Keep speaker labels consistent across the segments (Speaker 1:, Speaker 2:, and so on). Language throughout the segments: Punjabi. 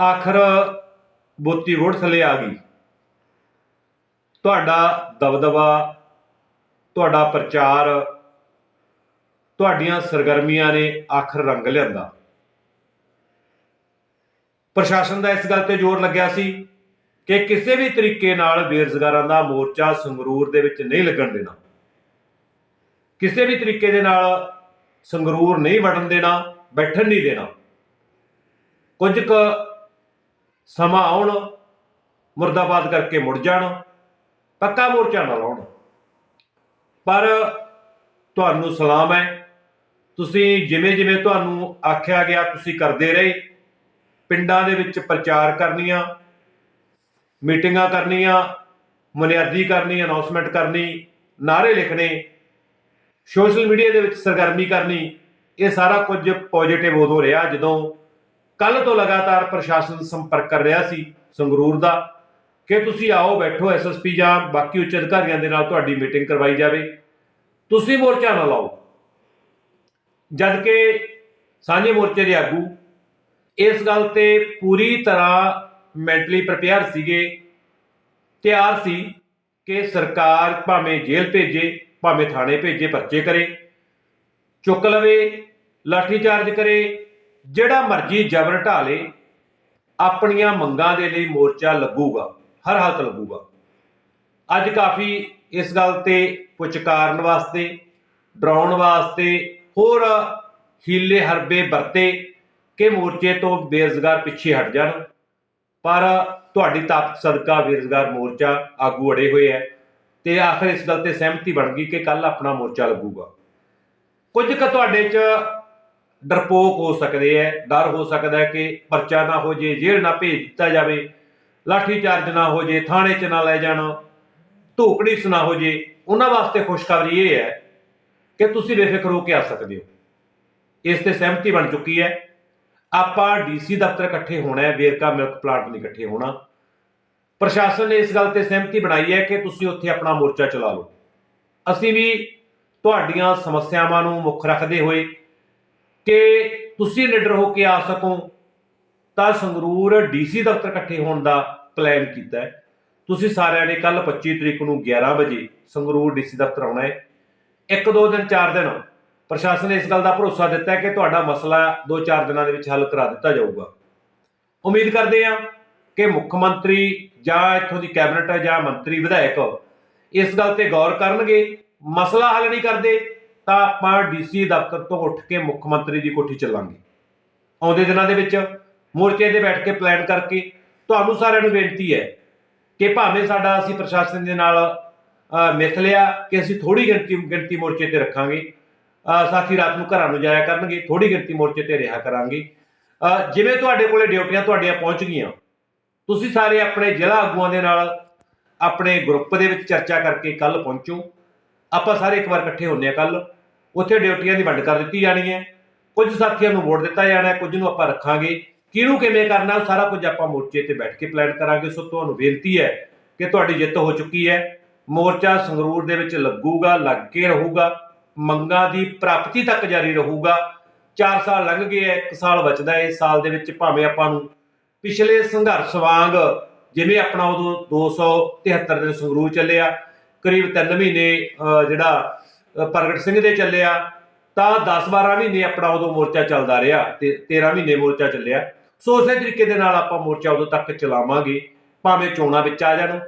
Speaker 1: ਆਖਰ ਬੋਤੀ ਵੋਟ ਥੱਲੇ ਆ ਗਈ। ਤੁਹਾਡਾ ਦਬਦਬਾ, ਤੁਹਾਡਾ ਪ੍ਰਚਾਰ, ਤੁਹਾਡੀਆਂ ਸਰਗਰਮੀਆਂ ਨੇ ਆਖਰ ਰੰਗ ਲਿਆਂਦਾ। ਪ੍ਰਸ਼ਾਸਨ ਦਾ ਇਸ ਗੱਲ ਤੇ ਜ਼ੋਰ ਲੱਗਿਆ ਸੀ ਕਿ ਕਿਸੇ ਵੀ ਤਰੀਕੇ ਨਾਲ ਬੇਰੁਜ਼ਗਾਰਾਂ ਦਾ ਮੋਰਚਾ ਸੰਗਰੂਰ ਦੇ ਵਿੱਚ ਨਹੀਂ ਲੱਗਣ ਦੇਣਾ। ਕਿਸੇ ਵੀ ਤਰੀਕੇ ਦੇ ਨਾਲ ਸੰਗਰੂਰ ਨਹੀਂ ਵੜਨ ਦੇਣਾ, ਬੈਠਣ ਨਹੀਂ ਦੇਣਾ। ਕੁਝ ਕੁ ਸਮਾਂ ਆਉਣ, ਮੁਰਦਾਬਾਦ ਕਰਕੇ ਮੁੜ ਜਾਣ, ਪੱਕਾ ਮੋਰਚਾ ਨਾ ਲਾਉਣ। ਪਰ ਤੁਹਾਨੂੰ ਸਲਾਮ ਹੈ। ਤੁਸੀਂ ਜਿਵੇਂ ਜਿਵੇਂ ਤੁਹਾਨੂੰ ਆਖਿਆ ਗਿਆ, ਤੁਸੀਂ ਕਰਦੇ ਰਹੇ। ਪਿੰਡਾਂ ਦੇ ਵਿੱਚ ਪ੍ਰਚਾਰ ਕਰਨੀਆਂ, ਮੀਟਿੰਗਾਂ ਕਰਨੀਆਂ, ਮੁਨਿਆਦੀ ਕਰਨੀ ਅਨਾਉਂਸਮੈਂਟ ਕਰਨੀ ਨਾਰੇ ਲਿਖਣੇ, ਸੋਸ਼ਲ ਮੀਡੀਆ ਦੇ ਵਿੱਚ ਸਰਗਰਮੀ ਕਰਨੀ, ਇਹ ਸਾਰਾ ਕੁਝ ਪੋਜ਼ਿਟਿਵ ਉਦੋਂ ਰਿਹਾ ਜਦੋਂ ਕੱਲ ਤੋਂ ਲਗਾਤਾਰ ਪ੍ਰਸ਼ਾਸਨ ਸੰਪਰਕ ਕਰ ਰਿਹਾ ਸੀ ਸੰਗਰੂਰ ਦਾ, ਕਿ ਤੁਸੀਂ ਆਓ, ਬੈਠੋ ਐਸਐਸਪੀ ਜਾਂ ਬਾਕੀ ਉੱਚ ਅਧਿਕਾਰੀਆਂ ਦੇ ਨਾਲ ਤੁਹਾਡੀ ਮੀਟਿੰਗ ਕਰਵਾਈ ਜਾਵੇ। ਤੁਸੀਂ ਮੋਰਚਾ ਨਾ ਲਾਓ। ਜਦ ਕਿ ਸਾਂਝੇ ਮੋਰਚੇ ਦੇ ਆਗੂ ਇਸ ਗੱਲ ਤੇ ਪੂਰੀ ਤਰ੍ਹਾਂ ਮੈਂਟਲੀ ਪ੍ਰਪੇਅਰ ਸੀਗੇ, ਤਿਆਰ ਸੀ ਕਿ ਸਰਕਾਰ ਭਾਵੇਂ ਜੇਲ੍ਹ ਭੇਜੇ, ਭਾਵੇਂ ਥਾਣੇ ਭੇਜੇ ਪਰਚੇ ਕਰੇ, ਚੁੱਕ ਲਵੇ, ਲਾਠੀ ਚਾਰਜ ਕਰੇ ਜਿਹੜਾ ਮਰਜ਼ੀ ਜ਼ਬਰ ਢਾਲੇ ਆਪਣੀਆਂ ਮੰਗਾਂ ਦੇ ਲਈ ਮੋਰਚਾ ਲੱਗੂਗਾ, ਹਰ ਹਾਲਤ ਲੱਗੂਗਾ। ਅੱਜ ਕਾਫੀ ਇਸ ਗੱਲ ਤੇ ਪੁਚਕਾਰਨ ਵਾਸਤੇ, ਡਰਾਉਣ ਵਾਸਤੇ, ਹੋਰ ਹੀਲੇ ਹਰਬੇ ਵਰਤੇ ਕਿ ਮੋਰਚੇ ਤੋਂ ਬੇਰੁਜ਼ਗਾਰ ਪਿੱਛੇ ਹਟ ਜਾਣ। ਪਰ ਤੁਹਾਡੀ ਤਾਕਤ ਸਦਕਾ ਬੇਰੁਜ਼ਗਾਰ ਮੋਰਚਾ ਆਗੂ ਅੜੇ ਹੋਏ ਹੈ ਤੇ ਆਖਰ ਇਸ ਗੱਲ ਤੇ ਸਹਿਮਤੀ ਬਣ ਗਈ ਕਿ ਕੱਲ ਆਪਣਾ ਮੋਰਚਾ ਲੱਗੂਗਾ। ਕੁਝ ਕੁ ਤੁਹਾਡੇ 'ਚ ਡਰਪੋਕ ਹੋ ਸਕਦੇ ਹੈ, ਡਰ ਹੋ ਸਕਦਾ ਹੈ ਕਿ ਪਰਚਾ ਨਾ ਹੋ ਜੇ, ਜੇਲ੍ਹ ਨਾ ਭੇਜ ਦਿੱਤਾ ਜਾਵੇ, ਲਾਠੀ ਚਾਰਜ ਨਾ ਹੋ ਜੇ, ਥਾਣੇ 'ਚ ਨਾ ਲੈ ਜਾਣ ਧੂਕੜੀ ਸੁਣਾ ਹੋ ਜੇ, ਉਹਨਾਂ ਵਾਸਤੇ ਖੁਸ਼ਖਬਰੀ ਇਹ ਹੈ ਕਿ ਤੁਸੀਂ ਬੇਫਿਕਰ ਹੋ ਕੇ ਆ ਸਕਦੇ ਹੋ। ਇਸ ਤੇ ਸਹਿਮਤੀ ਬਣ ਚੁੱਕੀ ਹੈ। ਆਪਾਂ ਡੀਸੀ ਦਫ਼ਤਰ ਇਕੱਠੇ ਹੋਣਾ ਹੈ, ਵੇਰਕਾ ਮਿਲਕ ਪਲਾਂਟ ਨਹੀਂ ਇਕੱਠੇ ਹੋਣਾ। ਪ੍ਰਸ਼ਾਸਨ ਨੇ ਇਸ ਗੱਲ ਤੇ ਸਹਿਮਤੀ ਬਣਾਈ ਹੈ ਕਿ ਤੁਸੀਂ ਉੱਥੇ ਆਪਣਾ ਮੋਰਚਾ ਚਲਾ ਲਓ। ਅਸੀਂ ਵੀ ਤੁਹਾਡੀਆਂ ਸਮੱਸਿਆਵਾਂ ਨੂੰ ਮੁੱਖ ਰੱਖਦੇ ਹੋਏ ਕਿ ਤੁਸੀਂ ਨਿਡਰ ਹੋ ਕੇ ਆ ਸਕੋ, ਤਾਂ ਸੰਗਰੂਰ ਡੀਸੀ ਦਫ਼ਤਰ ਇਕੱਠੇ ਹੋਣ ਦਾ ਪਲਾਨ ਕੀਤਾ ਹੈ। ਤੁਸੀਂ ਸਾਰਿਆਂ ਨੇ ਕੱਲ 25 ਤਰੀਕ ਨੂੰ 11 ਵਜੇ ਸੰਗਰੂਰ ਡੀਸੀ ਦਫ਼ਤਰ ਆਉਣਾ ਹੈ। ਇੱਕ, ਦੋ ਦਿਨ, ਚਾਰ ਦਿਨ ਪ੍ਰਸ਼ਾਸਨ ਨੇ ਇਸ ਗੱਲ ਦਾ ਭਰੋਸਾ ਦਿੱਤਾ ਹੈ ਕਿ ਤੁਹਾਡਾ ਮਸਲਾ 2-4 ਦਿਨਾਂ ਦੇ ਵਿੱਚ ਹੱਲ ਕਰਾ ਦਿੱਤਾ ਜਾਊਗਾ। ਉਮੀਦ ਕਰਦੇ ਹਾਂ ਕਿ ਮੁੱਖ ਮੰਤਰੀ ਜਾਂ ਇੱਥੋਂ ਦੀ ਕੈਬਨਿਟ ਜਾਂ ਮੰਤਰੀ ਵਿਧਾਇਕ ਇਸ ਗੱਲ ਤੇ ਗੌਰ ਕਰਨਗੇ। ਮਸਲਾ ਹੱਲ ਨਹੀਂ ਕਰਦੇ ਤਾਂ ਆਪਾਂ ਡੀਸੀ ਦਫ਼ਤਰ ਤੋਂ ਉੱਠ ਕੇ ਮੁੱਖ ਮੰਤਰੀ ਦੀ ਕੋਠੀ ਚੱਲਾਂਗੇ। ਆਉਂਦੇ ਦਿਨਾਂ ਦੇ ਵਿੱਚ ਮੋਰਚੇ ਤੇ ਬੈਠ ਕੇ ਪਲਾਨ ਕਰਕੇ ਤੁਹਾਨੂੰ ਸਾਰਿਆਂ ਨੂੰ ਬੇਨਤੀ ਹੈ ਕਿ ਭਾਵੇਂ ਸਾਡਾ ਅਸੀਂ ਪ੍ਰਸ਼ਾਸਨ ਦੇ ਨਾਲ ਅ, ਮਿਥ ਲਿਆ ਕਿ ਅਸੀਂ ਥੋੜੀ ਗਿਣਤੀ ਗਿਣਤੀ ਮੋਰਚੇ ਤੇ ਰੱਖਾਂਗੇ। ਸਾਥੀ ਰਾਤ ਨੂੰ ਘਰਾਂ ਨੂੰ ਜਾਇਆ ਕਰਨਗੇ ਥੋੜੀ ਗਿਣਤੀ ਮੋਰਚੇ ਤੇ ਰਿਹਾ ਕਰਾਂਗੇ। ਜਿਵੇਂ ਤੁਹਾਡੇ ਕੋਲੇ ਡਿਊਟੀਆਂ ਤੁਹਾਡੀਆਂ ਪਹੁੰਚ ਗਈਆਂ ਤੁਸੀਂ ਸਾਰੇ ਆਪਣੇ ਜ਼ਿਲ੍ਹਾ ਆਗੂਆਂ ਦੇ ਨਾਲ ਆਪਣੇ ਗਰੁੱਪ ਦੇ ਵਿੱਚ ਚਰਚਾ ਕਰਕੇ ਕੱਲ ਪਹੁੰਚੋ। ਆਪਾਂ ਸਾਰੇ ਇੱਕ ਵਾਰ ਇਕੱਠੇ ਹੁੰਨੇ ਆ ਕੱਲ ਉੱਥੇ ਡਿਊਟੀਆਂ ਦੀ ਵੰਡ ਕਰ ਦਿੱਤੀ ਜਾਣੀ ਹੈ। ਕੁਝ ਸਾਥੀਆਂ ਨੂੰ ਵੋਟ ਦਿੱਤਾ ਜਾਣਾ ਕੁਝ ਨੂੰ ਆਪਾਂ ਰੱਖਾਂਗੇ। ਕਿਹਨੂੰ ਕਿਵੇਂ ਕਰਨਾ, ਉਹ ਸਾਰਾ ਕੁਝ ਆਪਾਂ ਮੋਰਚੇ ਤੇ ਬੈਠ ਕੇ ਪਲਾਨ ਕਰਾਂਗੇ। ਸੋ ਤੁਹਾਨੂੰ ਬੇਨਤੀ ਹੈ ਕਿ ਤੁਹਾਡੀ ਜਿੱਤ ਹੋ ਚੁੱਕੀ ਹੈ। ਮੋਰਚਾ ਸੰਗਰੂਰ ਦੇ ਵਿੱਚ ਲੱਗੂਗਾ, ਲੱਗ ਕੇ ਰਹੂਗਾ। ਮੰਗਾਂ ਦੀ ਪ੍ਰਾਪਤੀ ਤੱਕ ਜਾਰੀ ਰਹੂਗਾ। 4 ਸਾਲ ਲੰਘ ਗਏ ਹੈ 1 ਸਾਲ ਬਚਦਾ ਹੈ। ਇਸ ਸਾਲ ਦੇ ਵਿੱਚ ਭਾਵੇਂ ਆਪਾਂ ਨੂੰ ਪਿਛਲੇ ਸੰਘਰਸ਼ ਵਾਂਗ ਜਿਵੇਂ ਆਪਣਾ ਉਦੋਂ 273 ਦਿਨ ਸੰਗਰੂਰ ਚੱਲਿਆ ਕਰੀਬ 3 ਮਹੀਨੇ ਜਿਹੜਾ ਪ੍ਰਗਟ ਸਿੰਘ ਦੇ ਚੱਲਿਆ ਤਾਂ 10-12 ਮਹੀਨੇ ਆਪਣਾ ਉਦੋਂ ਮੋਰਚਾ ਚੱਲਦਾ ਰਿਹਾ ਤੇ 13 ਮਹੀਨੇ ਮੋਰਚਾ ਚੱਲਿਆ। ਸੋ ਉਸੇ ਤਰੀਕੇ ਦੇ ਨਾਲ ਆਪਾਂ ਮੋਰਚਾ ਉਦੋਂ ਤੱਕ ਚਲਾਵਾਂਗੇ, ਭਾਵੇਂ ਚੋਣਾਂ ਵਿੱਚ ਆ ਜਾਣ,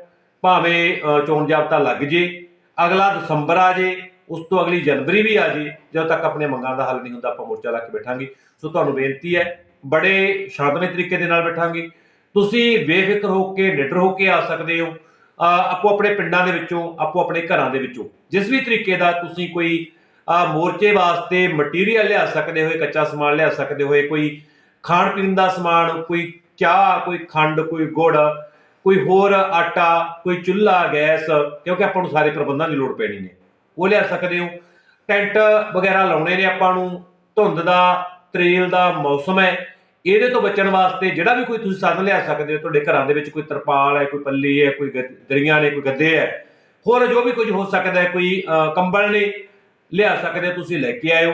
Speaker 1: ਭਾਵੇਂ ਚੋਣ ਜਾਬਤਾ ਲੱਗ ਜੇ, ਅਗਲਾ ਦਸੰਬਰ ਆ ਜੇ, ਉਸ ਤੋਂ ਅਗਲੀ ਜਨਵਰੀ ਵੀ ਆ ਜੇ, ਜਦੋਂ ਤੱਕ ਆਪਣੇ ਮੰਗਾਂ ਦਾ ਹੱਲ ਨਹੀਂ ਹੁੰਦਾ, ਆਪਾਂ ਮੋਰਚਾ ਲਾ ਕੇ ਬੈਠਾਂਗੇ। ਸੋ ਤੁਹਾਨੂੰ ਬੇਨਤੀ ਹੈ, ਬੜੇ ਸ਼ਾਂਤਮਈ ਤਰੀਕੇ ਦੇ ਨਾਲ ਬੈਠਾਂਗੇ। ਤੁਸੀਂ ਬੇਫਿਕਰ ਹੋ ਕੇ, ਨਿਡਰ ਹੋ ਕੇ ਆ ਸਕਦੇ ਹੋ। ਆਪੋ ਆਪਣੇ ਪਿੰਡਾਂ ਦੇ ਵਿੱਚੋਂ, ਆਪੋ ਆਪਣੇ ਘਰਾਂ ਦੇ ਵਿੱਚੋਂ। ਜਿਸ ਵੀ ਤਰੀਕੇ ਦਾ ਤੁਸੀਂ ਕੋਈ ਮੋਰਚੇ ਵਾਸਤੇ ਮਟੀਰੀਅਲ ਲਿਆ ਸਕਦੇ ਹੋਏ, ਕੱਚਾ ਸਮਾਨ ਲਿਆ ਸਕਦੇ ਹੋਏ, ਕੋਈ ਖਾਣ ਪੀਣ ਦਾ ਸਮਾਨ, ਕੋਈ ਚਾਹ, ਕੋਈ ਖੰਡ, ਕੋਈ ਗੁੜ, ਕੋਈ ਹੋਰ ਆਟਾ, ਕੋਈ ਚੁੱਲ੍ਹਾ, ਗੈਸ, ਕਿਉਂਕਿ ਆਪਾਂ ਨੂੰ ਸਾਰੇ ਪ੍ਰਬੰਧਾਂ ਦੀ ਲੋੜ ਪੈਣੀ ਨੇ। ਉਹ ਲਿਆ ਸਕਦੇ ਹੋ। ਟੈਂਟ ਵਗੈਰਾ ਲਾਉਣੇ ਨੇ ਆਪਾਂ ਨੂੰ। ਧੁੰਦ ਦਾ, ਤਰੇਲ ਦਾ ਮੌਸਮ ਹੈ। ਇਹਦੇ ਤੋਂ ਬਚਣ ਵਾਸਤੇ ਜਿਹੜਾ ਵੀ ਕੋਈ ਤੁਸੀਂ ਸਾਧਨ ਲਿਆ ਸਕਦੇ ਹੋ, ਤੁਹਾਡੇ ਘਰਾਂ ਦੇ ਵਿੱਚ ਕੋਈ ਤਰਪਾਲ ਹੈ, ਕੋਈ ਪੱਲੀ ਹੈ, ਕੋਈ ਗ- ਦਰੀਆਂ ਨੇ, ਕੋਈ ਗੱਦੇ ਹੈ, ਹੋਰ ਜੋ ਵੀ ਕੁਝ ਹੋ ਸਕਦਾ ਹੈ, ਕੋਈ ਕੰਬਲ ਨੇ ਲਿਆ ਸਕਦੇ ਤੁਸੀਂ ਲੈ ਕੇ ਆਇਓ।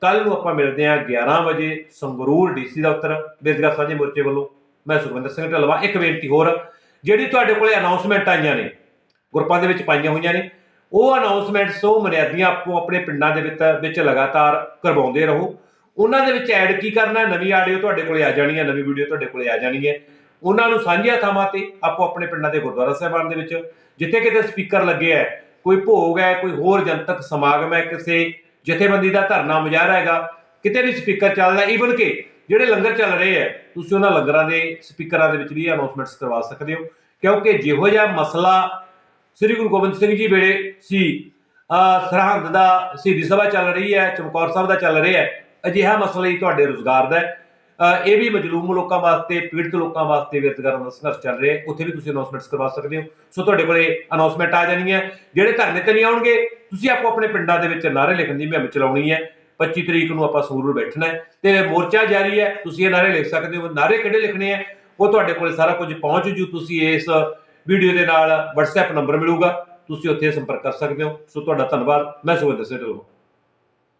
Speaker 1: ਕੱਲ ਨੂੰ ਆਪਾਂ ਮਿਲਦੇ ਹਾਂ 11 ਵਜੇ ਸੰਗਰੂਰ ਡੀਸੀ ਦਫ਼ਤਰ ਬੇਜ਼ਗਾਰ ਸਾਂਝੇ ਮੋਰਚੇ ਵੱਲੋਂ। ਮੈਂ ਸੁਖਵਿੰਦਰ ਸਿੰਘ ਢਲਵਾ, ਇੱਕ ਬੇਨਤੀ ਹੋਰ, ਜਿਹੜੀ ਤੁਹਾਡੇ ਕੋਲੇ ਅਨਾਉਂਸਮੈਂਟ ਆਈਆਂ ਨੇ, ਗਰੁੱਪਾਂ ਦੇ ਵਿੱਚ ਪਾਈਆਂ ਹੋਈਆਂ ਨੇ, ਉਹ ਅਨਾਉਂਸਮੈਂਟਸ ਉਹ ਮਰਿਆਦੀਆਂ ਆਪੋ ਆਪਣੇ ਪਿੰਡਾਂ ਦੇ ਵਿੱਚ ਵਿੱਚ ਲਗਾਤਾਰ ਕਰਵਾਉਂਦੇ ਰਹੋ। ਉਹਨਾਂ ਦੇ ਵਿੱਚ ਐਡ ਕੀ ਕਰਨਾ ਨਵੀਂ ਆਡੀਓ ਤੁਹਾਡੇ ਕੋਲੇ ਆ ਜਾਣੀ ਹੈ, ਨਵੀਂ ਵੀਡੀਓ ਤੁਹਾਡੇ ਕੋਲੇ ਆ ਜਾਣੀ ਹੈ। ਉਹਨਾਂ ਨੂੰ ਸਾਂਝੀਆਂ ਥਾਵਾਂ ਤੇ ਆਪੋ ਆਪਣੇ ਪਿੰਡਾਂ ਦੇ ਗੁਰਦੁਆਰਾ ਸਾਹਿਬਾਨ ਦੇ ਵਿੱਚ, ਜਿੱਥੇ ਕਿਤੇ ਸਪੀਕਰ ਲੱਗੇ ਹੈ, ਕੋਈ ਭੋਗ ਹੈ, ਕੋਈ ਹੋਰ ਜਨਤਕ ਸਮਾਗਮ ਹੈ ਕਿਸੇ ਜਥੇਬੰਦੀ ਦਾ ਧਰਨਾ ਮੁਜ਼ਾਹਰਾ ਹੈਗਾ, ਕਿਤੇ ਵੀ ਸਪੀਕਰ ਚੱਲਦਾ ਈਵਨ ਕਿ ਜਿਹੜੇ ਲੰਗਰ ਚੱਲ ਰਹੇ ਹੈ, ਤੁਸੀਂ ਉਹਨਾਂ ਲੰਗਰਾਂ ਦੇ ਸਪੀਕਰਾਂ ਦੇ ਵਿੱਚ ਵੀ ਅਨਾਉਂਸਮੈਂਟਸ ਕਰਵਾ ਸਕਦੇ ਹੋ। ਕਿਉਂਕਿ ਜਿਹੋ ਜਿਹਾ ਮਸਲਾ ਸ੍ਰੀ ਗੁਰੂ ਗੋਬਿੰਦ ਸਿੰਘ ਜੀ ਵੇਲੇ ਸੀ ਸਰਹੰਦ ਦਾ ਸ਼ਹੀਦੀ ਸਭਾ ਚੱਲ ਰਹੀ ਹੈ, ਚਮਕੌਰ ਸਾਹਿਬ ਦਾ ਚੱਲ ਰਿਹਾ ਹੈ ਅਜਿਹਾ ਮਸਲਾ ਹੀ ਤੁਹਾਡੇ ਰੋਜ਼ਗਾਰ ਦਾ ਇਹ ਵੀ ਮਜਲੂਮ ਲੋਕਾਂ ਵਾਸਤੇ, ਪੀੜਤ ਲੋਕਾਂ ਵਾਸਤੇ ਬੇਰੁਜ਼ਗਾਰਾਂ ਦਾ ਸੰਘਰਸ਼ ਚੱਲ ਰਿਹਾ ਉੱਥੇ ਵੀ ਤੁਸੀਂ ਅਨਾਉਂਸਮੈਂਟਸ ਕਰਵਾ ਸਕਦੇ ਹੋ। ਸੋ ਤੁਹਾਡੇ ਕੋਲੇ ਅਨਾਉਂਸਮੈਂਟ ਆ ਜਾਣੀ ਹੈ। ਜਿਹੜੇ ਧਰਨੇ ਤੇ ਨਹੀਂ ਆਉਣਗੇ, ਤੁਸੀਂ ਆਪੋ ਆਪਣੇ ਪਿੰਡਾਂ ਦੇ ਵਿੱਚ ਨਾਰੇ ਲਿਖਣ ਦੀ ਮੁਹਿੰਮ ਚਲਾਉਣੀ ਹੈ। 25 ਤਰੀਕ ਨੂੰ ਆਪਾਂ ਸੂਰੂਰ ਬੈਠਣਾ ਹੈ। ਤੇ ਮੋਰਚਾ ਜਾਰੀ ਹੈ। ਤੁਸੀਂ ਇਹ ਨਾਰੇ ਲਿਖ ਸਕਦੇ ਹੋ। ਨਾਰੇ ਕਿਹੜੇ ਲਿਖਣੇ ਆ ਉਹ ਤੁਹਾਡੇ ਕੋਲੇ ਸਾਰਾ ਕੁਝ ਪਹੁੰਚ ਜੂ। ਤੁਸੀਂ ਇਸ ਵੀਡੀਓ ਦੇ ਨਾਲ WhatsApp ਨੰਬਰ ਮਿਲੂਗਾ। ਤੁਸੀਂ ਉੱਥੇ ਸੰਪਰਕ ਕਰ ਸਕਦੇ ਹੋ। ਸੋ ਤੁਹਾਡਾ ਧੰਨਵਾਦ। ਮੈਂ ਸੁਖਵਿੰਦਰ ਸਿੰਘ ਢਿੱਲੋਂ।